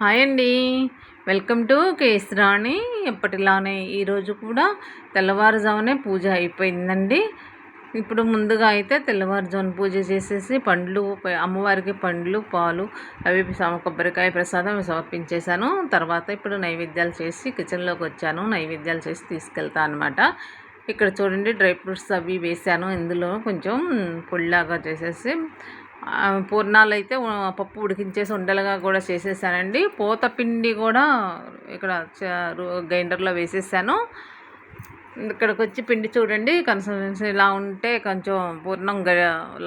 Hi అండి. Welcome to కేసరాణి. ఎప్పటిలానే ఈరోజు కూడా తెల్లవారుజామునే పూజ అయిపోయిందండి. ఇప్పుడు ముందుగా అయితే తెల్లవారుజామున పూజ చేసేసి పండ్లు అమ్మవారికి పండ్లు పాలు అవి కొబ్బరికాయ ప్రసాదం సమర్పించేశాను. తర్వాత ఇప్పుడు నైవేద్యాలు చేసి కిచెన్లోకి వచ్చాను. నైవేద్యాలు చేసి తీసుకెళ్తా అనమాట ఇక్కడ చూడండి డ్రై ఫ్రూట్స్ అవి వేసాను ఇందులో కొంచెం పొడిలాగా చేసేసి పూర్ణాలు అయితే పప్పు ఉడికించేసి ఉండలుగా కూడా చేసేసానండి. పూత పిండి కూడా ఇక్కడ గ్రైండర్లో వేసేసాను. ఇక్కడికి వచ్చి పిండి చూడండి కన్సిస్టెన్సీ ఇలా ఉంటే కొంచెం పూర్ణం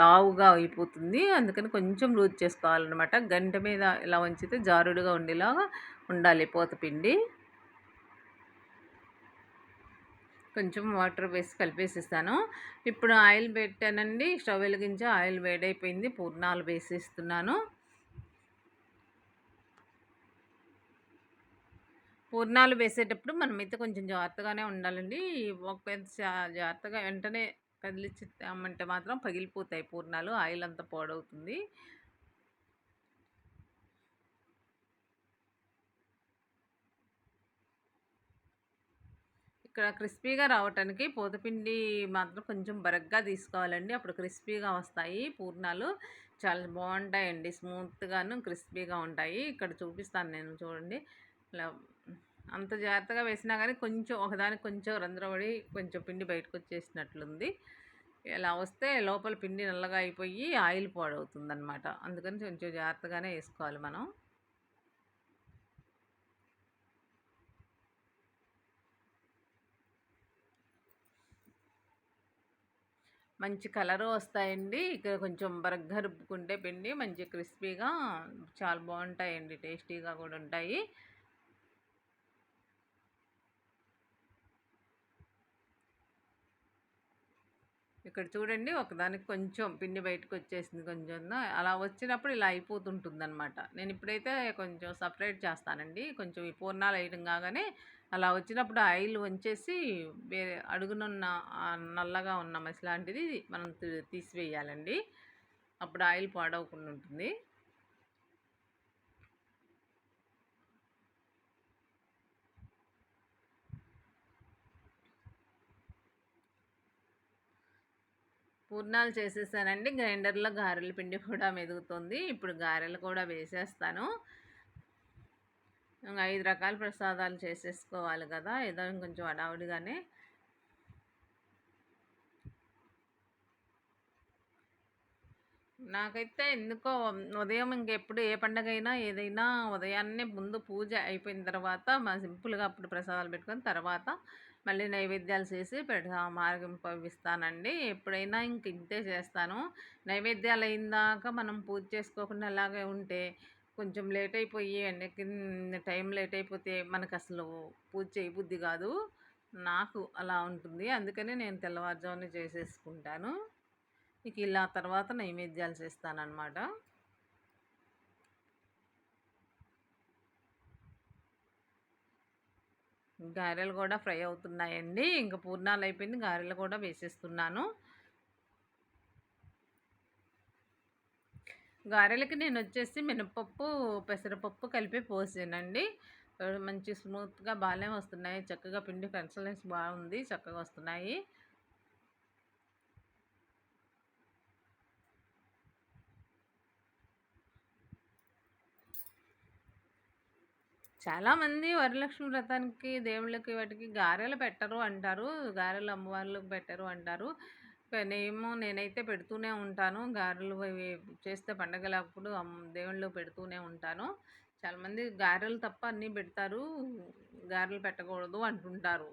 లావుగా అయిపోతుంది. అందుకని కొంచెం లూజ్ చేసుకోవాలన్నమాట. గంట మీద ఇలా ఉంచితే జారుడుగా ఉండేలాగా ఉండాలి పోత పిండి. కొంచెం వాటర్ వేసి కలిపేసిస్తాను. ఇప్పుడు ఆయిల్ పెట్టానండి. స్టవ్ వెలిగించి ఆయిల్ వేడైపోయింది. పూర్ణాలు వేసిస్తున్నాను. పూర్ణాలు వేసేటప్పుడు మనమైతే కొంచెం జాగ్రత్తగానే ఉండాలండి. ఒక జాగ్రత్తగా వెంటనే కదిలిచ్చామంటే మాత్రం పగిలిపోతాయి పూర్ణాలు. ఆయిల్ అంతా పాడవుతుంది. ఇక్కడ క్రిస్పీగా రావటానికి పూతపిండి మాత్రం కొంచెం బరగ్గా తీసుకోవాలండి. అప్పుడు క్రిస్పీగా వస్తాయి పూర్ణాలు. చాలా బాగుంటాయండి. స్మూత్గాను క్రిస్పీగా ఉంటాయి. ఇక్కడ చూపిస్తాను నేను చూడండి. ఇలా అంత జాగ్రత్తగా వేసినా కానీ కొంచెం ఒకదానికి కొంచెం రంధ్రపడి కొంచెం పిండి బయటకు వచ్చేసినట్లుంది. ఇలా వస్తే లోపల పిండి నల్లగా అయిపోయి ఆయిల్ పాడవుతుంది అనమాట అందుకని కొంచెం జాగ్రత్తగానే వేసుకోవాలి మనం. మంచి కలరు వస్తాయండి. ఇక్కడ కొంచెం బరగ్గా రుబ్బుకుంటే పిండి మంచి క్రిస్పీగా చాలా బాగుంటాయండి. టేస్టీగా కూడా ఉంటాయి. ఇక్కడ చూడండి ఒకదానికి కొంచెం పిండి బయటకు వచ్చేసింది కొంచెం. అలా వచ్చినప్పుడు ఇలా అయిపోతుంటుంది అనమాట నేను ఇప్పుడైతే కొంచెం సపరేట్ చేస్తానండి. కొంచెం ఈ పూర్ణాలు వేయడం కాగానే అలా వచ్చినప్పుడు ఆయిల్ వంచేసి వేరే అడుగునున్న నల్లగా ఉన్న మసి లాంటిది మనం తీసివేయాలండి. అప్పుడు ఆయిల్ పాడవకుండా ఉంటుంది. పూర్ణాలు చేసేసానండి. గ్రైండర్లో గారెల పిండి కూడా మెదుగుతుంది. ఇప్పుడు గారెలు కూడా వేసేస్తాను. ఇంకా ఐదు రకాల ప్రసాదాలు చేసేసుకోవాలి కదా ఏదో కొంచెం అడావుడిగానే నాకైతే ఎందుకో ఉదయం ఇంకెప్పుడు ఏ పండగ అయినా ఏదైనా ఉదయాన్నే ముందు పూజ అయిపోయిన తర్వాత మా సింపుల్గా అప్పుడు ప్రసాదాలు పెట్టుకొని తర్వాత మళ్ళీ నైవేద్యాలు చేసి పెడతా మార్గింపవిస్తానండి ఎప్పుడైనా ఇంక ఇంతే చేస్తాను. నైవేద్యాలు అయిందాక మనం పూజ చేసుకోకుండా అలాగే ఉంటే కొంచెం లేట్ అయిపోయి ఎండకి టైం లేట్ అయిపోతే మనకు అసలు పూజ చేయబుద్ధి కాదు. నాకు అలా ఉంటుంది. అందుకనే నేను తెల్లవారుజామున చేసేసుకుంటాను. ఇక ఇలా తర్వాత నైవేద్యాలు చేస్తానన్నమాట. గారెలు కూడా ఫ్రై అవుతున్నాయండి. ఇంకా పూర్ణాలు అయిపోయింది. గారెలు కూడా వేసేస్తున్నాను. గారెలకి నేను వచ్చేసి మినపప్పు పెసరపప్పు కలిపి పోసానండి. మంచి స్మూత్గా బాగానే వస్తున్నాయి. చక్కగా పిండి కన్సలెన్స్ బాగుంది. చక్కగా వస్తున్నాయి. చాలామంది వరలక్ష్మి వ్రతానికి దేవుళ్ళకి వాటికి గారెలు పెట్టరు అంటారు. గారెలు అమ్మవార్లకు పెట్టరు అంటారు. నేమో నేనైతే పెడుతూనే ఉంటాను. గారెలు చేస్తే పండగలప్పుడు దేవుళ్ళు పెడుతూనే ఉంటాను. చాలామంది గారెలు తప్ప అన్నీ పెడతారు. గారెలు పెట్టకూడదు అంటుంటారు.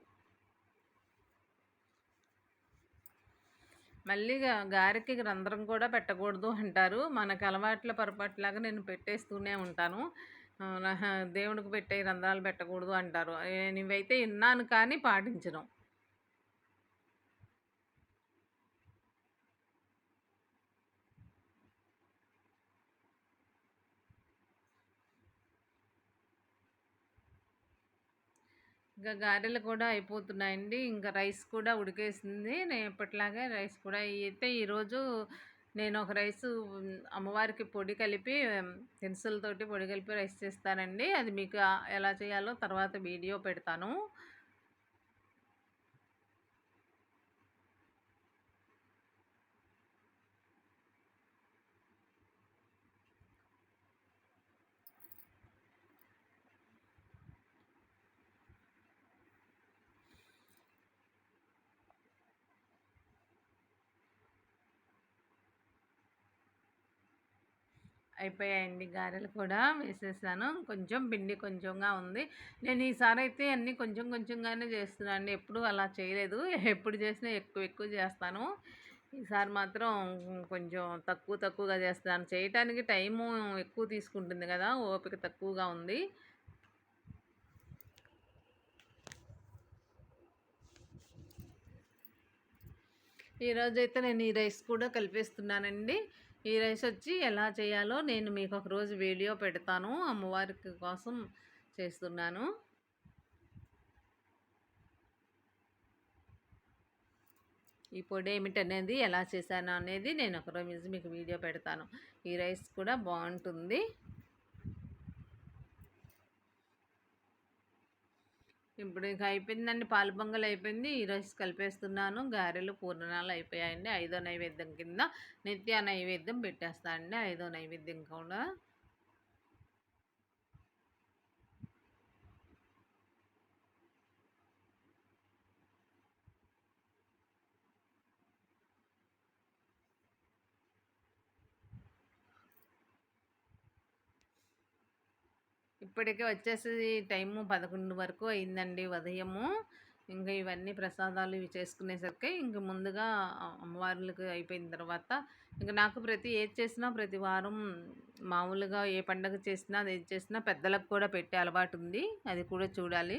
మళ్ళీ గారెకి రంధ్రం కూడా పెట్టకూడదు అంటారు. మనకు అలవాట్ల పొరపాటులాగా నేను పెట్టేస్తూనే ఉంటాను. దేవుడికి పెట్టే రంధ్రాలు పెట్టకూడదు అంటారు. నేను ఇవైతే విన్నాను కానీ పాటించను. ఇంకా గారెలు కూడా అయిపోతున్నాయండి. ఇంకా రైస్ కూడా ఉడికేసింది. నేను ఎప్పటిలాగే రైస్ కూడా అయితే ఈరోజు నేను ఒక రైస్ అమ్మవారికి పొడి కలిపి పెన్సిల్తోటి పొడి కలిపి రైస్ చేస్తానండి. అది మీకు ఎలా చేయాలో తర్వాత వీడియో పెడతాను. అయిపోయాయండి గారెలు కూడా వేసేసాను. కొంచెం పిండి కొంచెంగా ఉంది. నేను ఈసారి అయితే అన్నీ కొంచెం కొంచెంగానే చేస్తున్నాను అండి. ఎప్పుడు అలా చేయలేదు. ఎప్పుడు చేసినా ఎక్కువ ఎక్కువ చేస్తాను. ఈసారి మాత్రం కొంచెం తక్కువ తక్కువగా చేస్తాను చేయటానికి టైము ఎక్కువ తీసుకుంటుంది కదా ఓపిక తక్కువగా ఉంది. ఈరోజైతే నేను ఈ రైస్ కూడా కలిపేస్తున్నానండి. ఈ రైస్ వచ్చి ఎలా చేయాలో నేను మీకు ఒక రోజు వీడియో పెడతాను అమ్మవారికి కోసం చేస్తున్నాను. ఈ పొడి ఏమిటనేది ఎలా చేశాను అనేది నేను ఒకరోజు మీకు వీడియో పెడతాను. ఈ రైస్ కూడా బాగుంటుంది. ఇప్పుడు ఇక అయిపోయిందండి పాలు పొంగల్ అయిపోయింది. ఈ రైస్ కలిపేస్తున్నాను. గారెలు పూర్ణాలు అయిపోయాయండి. ఐదో నైవేద్యం కింద నిత్య నైవేద్యం పెట్టేస్తానండి ఐదో నైవేద్యం కూడా. ఇప్పటికే వచ్చేసి టైము పదకొండు వరకు అయిందండి ఉదయము. ఇంకా ఇవన్నీ ప్రసాదాలు ఇవి చేసుకునేసరికి ఇంక ముందుగా అమ్మవార్లకి అయిపోయిన తర్వాత ఇంక నాకు ప్రతి ఏది చేసినా ప్రతి వారం మామూలుగా ఏ పండగ చేసినా అది ఏది చేసినా పెద్దలకు కూడా పెట్టే అలవాటు ఉంది. అది కూడా చూడాలి.